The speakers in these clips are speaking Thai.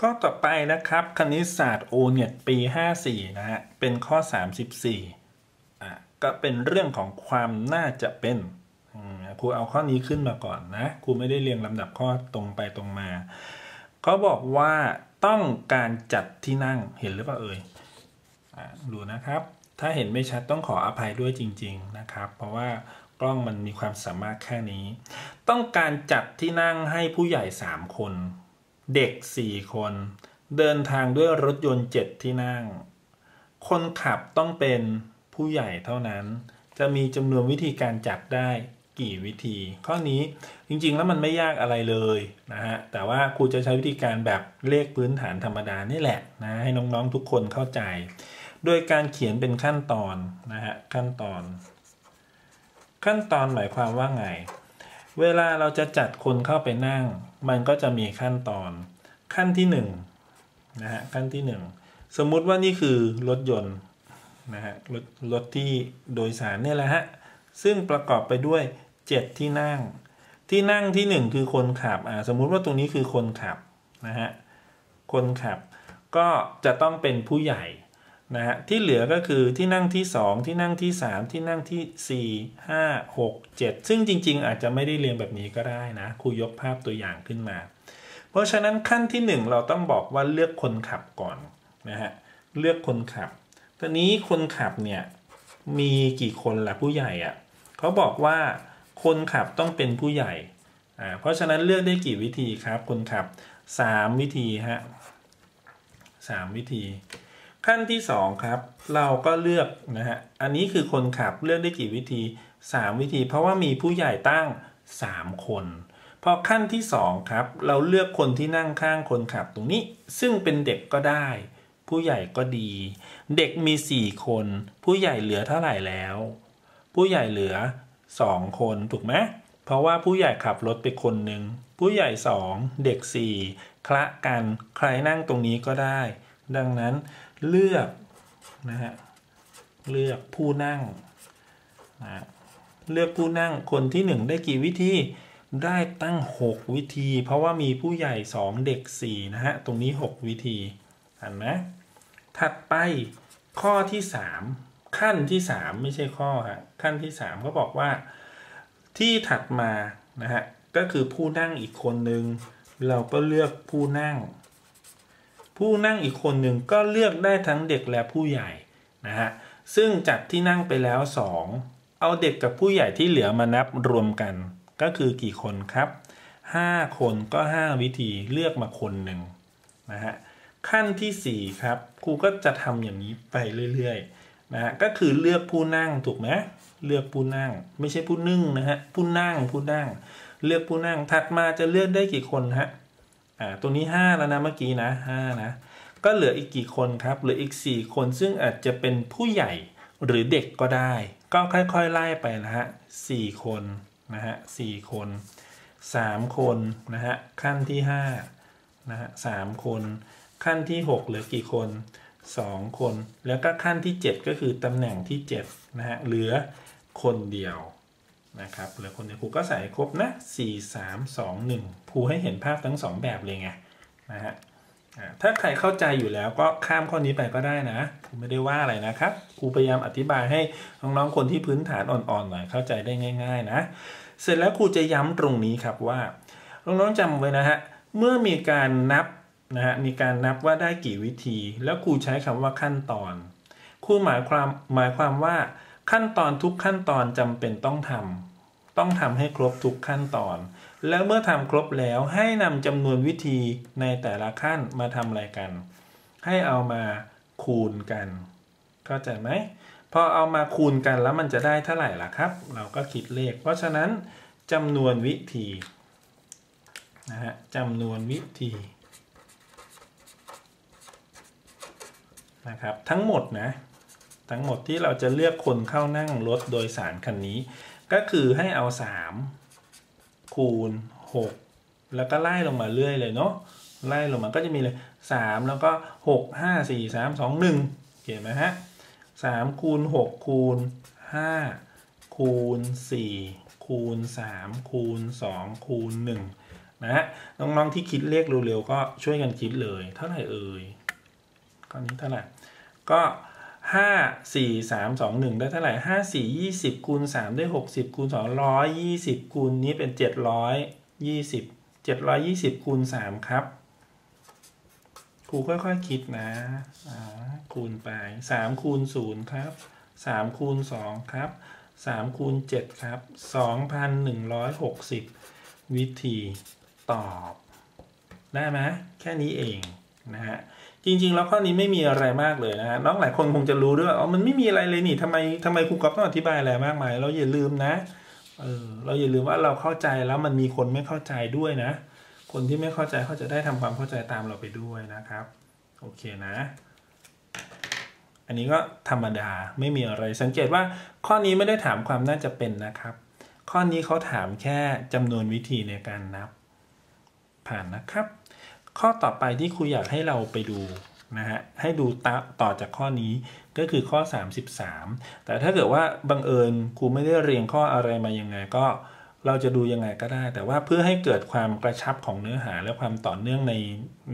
ก็ต่อไปนะครับ คณิตศาสตร์โอเน็ตปี 54 นะฮะ เป็นข้อ 34 อะ ก็เป็นเรื่องของความน่าจะเป็นครูเอาข้อนี้ขึ้นมาก่อนนะ ครูไม่ได้เรียงลำดับข้อตรงไปตรงมา เขาบอกว่าต้องการจัดที่นั่งเห็นหรือเปล่าเอ่ยดูนะครับ ถ้าเห็นไม่ชัดต้องขออภัยด้วยจริง ๆ นะครับ เพราะว่ากล้องมันมีความสามารถแค่นี้ ต้องการจัดที่นั่งให้ผู้ใหญ่ 3 คน เด็ก 4 คน เดินทางด้วยรถยนต์ 7 ที่นั่ง คนขับต้องเป็นผู้ใหญ่เท่านั้น จะมีจำนวนวิธีการจัดได้กี่วิธี ข้อนี้จริงๆแล้วมันไม่ยากอะไรเลยนะฮะ แต่ว่าครูจะใช้วิธีการแบบเลขพื้นฐานธรรมดานี่แหละนะให้น้องๆทุกคนเข้าใจ โดยการเขียนเป็นขั้นตอนนะฮะขั้นตอน ขั้นตอนหมายความว่าไง เวลาเราจะจัดคนเข้าไปนั่ง มันก็จะมีขั้นตอน ขั้นที่1นนะฮะขั้นที่ 1 สมมุติว่านี่คือรถยนต์นะฮะรถรถที่โดยสารเนี่ยแหละฮะซึ่งประกอบไปด้วย 7 ที่นั่ง ที่นั่งที่ 1 คือคนขับอ่าสมมุติว่าตรงนี้คือคนขับนะฮะคนขับก็จะต้องเป็นผู้ใหญ่ นะฮะที่เหลือก็คือที่นั่งที่ 2 ที่นั่งที่ 3 ที่นั่งที่ 4 5 6 7 ซึ่งจริง ๆ อาจจะไม่ได้เรียงแบบนี้ก็ได้นะครูยกภาพตัวอย่างขึ้นมา เพราะฉะนั้นขั้นที่ 1 เราต้องบอกว่าเลือกคนขับก่อนนะฮะเลือกคนขับตอนนี้คนขับเนี่ยมีกี่คนล่ะผู้ใหญ่อะ่ะเขาบอกว่าคนขับต้องเป็นผู้ใหญ่อ่าเพราะฉะนั้นเลือกได้กี่วิธีครับคนขับ 3 วิธีฮะสามวิธี ขั้นที่ 2 ครับ เราก็เลือกนะฮะอันนี้คือคนขับเลือกได้กี่วิธี 3 วิธี เพราะว่ามีผู้ใหญ่ตั้ง 3 คนพอขั้นที่ 2 ครับ เราเลือกคนที่นั่งข้างคนขับตรงนี้ ซึ่งเป็นเด็กก็ได้ ผู้ใหญ่ก็ดี เด็กมี 4 คน ผู้ใหญ่เหลือเท่าไหร่แล้ว ผู้ใหญ่เหลือ 2 คนถูกไหมเพราะว่าผู้ใหญ่ขับรถไปคนหนึ่งผู้ใหญ่ 2 เด็ก 4 คละกันใครนั่งตรงนี้ก็ได้ ดังนั้น เลือกนะฮะเลือกผู้นั่งนะเลือกผู้นั่งคนที่ 1 ได้กี่วิธีได้ตั้ง 6 วิธี เพราะว่ามีผู้ใหญ่ 2 เด็ก 4 นะฮะ ตรงนี้ 6 วิธีเห็นไหมถัดไปข้อที่ 3 ขั้นที่ 3 ไม่ใช่ข้อฮะขั้นที่ 3 ก็บอกว่าที่ถัดมานะฮะก็คือผู้นั่งอีกคนหนึ่งเราก็เลือกผู้นั่ง ผู้นั่งอีกคนหนึ่งก็เลือกได้ทั้งเด็กและผู้ใหญ่นะฮะซึ่งจัดที่นั่งไปแล้ว 2 เอาเด็กกับผู้ใหญ่ที่เหลือมานับรวมกัน ก็คือกี่คนครับ 5 คนก็ 5 วิธีเลือกมาคนหนึ่งนะฮะขั้นที่ 4 ครับครูก็จะทำอย่างนี้ไปเรื่อยๆนะฮะก็คือเลือกผู้นั่งถูกไหมเลือกผู้นั่ง ไม่ใช่ผู้นึ่งนะฮะผู้นั่งผู้นั่ง เลือกผู้นั่งถัดมาจะเลือกได้กี่คนฮะ อ่าตัวนี้ 5 แล้วนะเมื่อกี้นะ5นะก็เหลืออีกกี่คนครับเหลืออีก 4 คนซึ่งอาจจะเป็นผู้ใหญ่หรือเด็กก็ได้ ก็ค่อยๆไล่ไปนะฮะ4คนนะฮะ4คน3คนนะฮะขั้นที่5นะฮะ3คน ขั้นที่6เหลือกี่คน2คน แล้วก็ขั้นที่7ก็คือตำแหน่งที่7นะฮะเหลือคนเดียว นะครับเหลือคนเดียวครูก็ใส่ครบนะ4 3 2 1ครูให้เห็นภาพทั้ง 2 แบบเลยไงนะฮะถ้าใครเข้าใจอยู่แล้วก็ข้ามข้อนี้ไปก็ได้นะครูไม่ได้ว่าอะไรนะครับครูพยายามอธิบายให้น้องๆคนที่พื้นฐานอ่อนๆหน่อยเข้าใจได้ง่าย ๆ นะ เสร็จแล้วครูจะย้ำตรงนี้ครับว่าน้องๆจำไว้นะฮะเมื่อมีการนับนะฮะมีการนับว่าได้กี่วิธี แล้วครูใช้คำว่าขั้นตอนครูหมายความหมายความว่า ขั้นตอนทุกขั้นตอนจำเป็นต้องทำต้องทำให้ครบทุกขั้นตอน แล้วเมื่อทำครบแล้วให้นำจำนวนวิธีในแต่ละขั้นมาทำอะไรกัน ให้เอามาคูณกัน เข้าใจไหมพอเอามาคูณกันแล้วมันจะได้เท่าไหร่ล่ะครับ เราก็คิดเลข เพราะฉะนั้นจำนวนวิธีนะฮะจำนวนวิธีนะครับทั้งหมดนะ ทั้งหมดที่เราจะเลือกคนเข้านั่งรถโดยสารคันนี้ ก็คือให้เอา 3 คูณ 6 แล้วก็ไล่ลงมาเรื่อยเลยเนาะไล่ลงมาก็จะมีเลย 3 แล้วก็ 6 5 4 3 2 1เห็นไหมฮะ3คูณ 6 คูณ 5 คูณ 4 คูณ 3 คูณ 2 คูณ 1 นะฮะน้องๆที่คิดเลขเร็วๆก็ช่วยกันคิดเลย เท่าไหร่เอ่ยก้อนนี้เท่าไหร่ก็ ห้าสี่สามสองหนึ่งได้เท่าไหร่ห้าสี่ยี่สิบคูณสามได้หกสิบคูณสองร้อยยี่สิบคูณนี้เป็นเจ็ดร้อยยี่สิบเจ็ดร้อยยี่สิบคูณสามครับ ครูค่อยๆคคิดนะคูณไปสามคูณศูนย์ครับสามคูณสองครับสามคูณเจ็ดครับสองพันหนึ่งร้อยหกสิบวิธีตอบ ได้ไหมแค่นี้เองนะฮะ จริง ๆ แล้วข้อนี้ไม่มีอะไรมากเลยนะฮะน้องหลายคนคงจะรู้ด้วยอ๋อมันไม่มีอะไรเลยนี่ทำไมทำไมครูก๊อฟต้องอธิบายอะไรมากมายเราอย่าลืมนะเออเราอย่าลืมว่าเราเข้าใจแล้วมันมีคนไม่เข้าใจด้วยนะ คนที่ไม่เข้าใจเขาจะได้ทำความเข้าใจตามเราไปด้วยนะครับ โอเคนะ อันนี้ก็ธรรมดาไม่มีอะไรสังเกตว่าข้อนี้ไม่ได้ถามความน่าจะเป็นนะครับ ข้อนี้เขาถามแค่จำนวนวิธีในการนับ ผ่านนะครับ ข้อต่อไปที่ครูอยากให้เราไปดูนะฮะให้ดูตต่อจากข้อนี้ก็คือข้อ 33 แต่ถ้าเกิดว่าบังเอิญครูไม่ได้เรียงข้ออะไรมายังไงก็เราจะดูยังไงก็ได้ แต่ว่าเพื่อให้เกิดความกระชับของเนื้อหาและความต่อเนื่องใน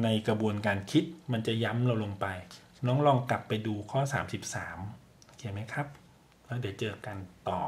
ในกระบวนการคิดมันจะย้ำเราลงไป น้องลองกลับไปดูข้อ 33โอเคไหมครับ แล้วเดี๋ยวเจอกันต่อ